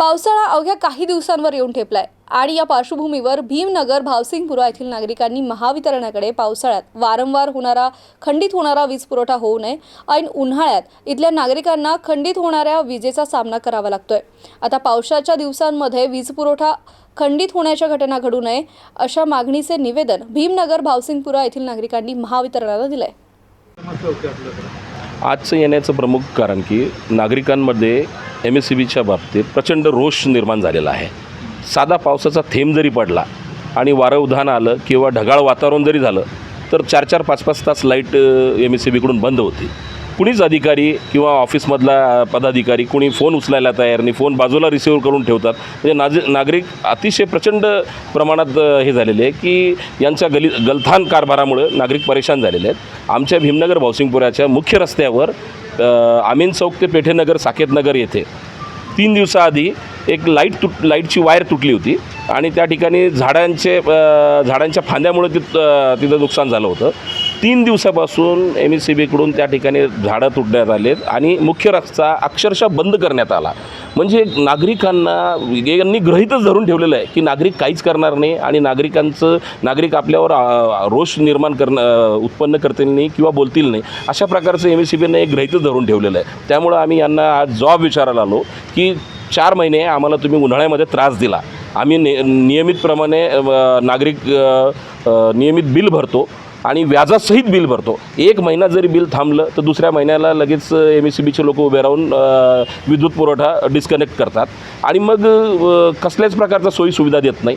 पावसाळा अवघ्या काही दिवसांवर येऊन ठेपलाय. आणि या पार्श्वभूमीवर भीमनगर भावसिंगपुरा येथील नागरिकांनी महावितरणाकडे पावसाळ्यात वारंवार होणारा खंडित होणारा वीज पुरवठा होऊ नये ऐन उन्हाळ्यात इथल्या नागरिकांना खंडित होणाऱ्या विजेचा सामना करावा लागतोय. आता पावसाच्या दिवसांमध्ये वीज पुरवठा खंडित होण्याच्या घटना घडू नये अशा मागणीचे निवेदन भीमनगर भावसिंगपुरा येथील नागरिकांनी महावितरणाला दिलंय. आजचं येण्याचं प्रमुख कारण की नागरिकांमध्ये एम एस सी बीच्या बाबतीत प्रचंड रोष निर्माण झालेला आहे. साधा पावसाचा थेंब जरी पडला आणि वारं उधाण आलं किंवा ढगाळ वातावरण जरी झालं तर चार चार पाच पाच तास लाइट एम एस सी बीकडून बंद होती. कुणीच अधिकारी किंवा ऑफिसमधला पदाधिकारी कुणी फोन उचलायला तयार नाही फोन बाजूला रिसिव्ह करून ठेवतात. म्हणजे नाज नागरिक अतिशय प्रचंड प्रमाणात हे झालेले आहे की यांच्या गली गलथान कारभारामुळं नागरिक परेशान झालेले आहेत. आमच्या भीमनगर भावसिंगपुराच्या मुख्य रस्त्यावर आमीन चौक ते पेठेनगर साकेतनगर येथे तीन दिवसाआधी एक लाइट तुट लाईटची वायर तुटली होती आणि त्या ठिकाणी झाडांचे झाडांच्या फांद्यामुळे तिथं तिथं नुकसान झालं होतं. तीन दिवसापासून एम एस सी बीकडून त्या ठिकाणी झाडं तुटण्यात आलेत आणि मुख्य रस्ता अक्षरशः बंद करण्यात आला. म्हणजे नागरिकांना यांनी ग्रहितच धरून ठेवलेलं आहे की नागरिक काहीच करणार नाही आणि नागरिकांचं नागरिक आपल्यावर रोष निर्माण करणं उत्पन्न करतील नाही किंवा बोलतील नाही अशा प्रकारचं एम एस सी बीनं एक गृहीतच धरून ठेवलेलं आहे. त्यामुळं आम्ही यांना आज जॉब विचारायला आलो की चार महिने आम्हाला तुम्ही उन्हाळ्यामध्ये त्रास दिला. आम्ही ने नियमितप्रमाणे नागरिक नियमित बिल भरतो. आणि व्याजासहित बिल भरतो. एक महिना जरी बिल थांबलं तर दुसऱ्या महिन्याला लगेच एम एस सी बीचे लोक उभे राहून विद्युत पुरवठा डिस्कनेक्ट करतात. आणि मग कसल्याच प्रकारचा सोयी सुविधा देत नाही.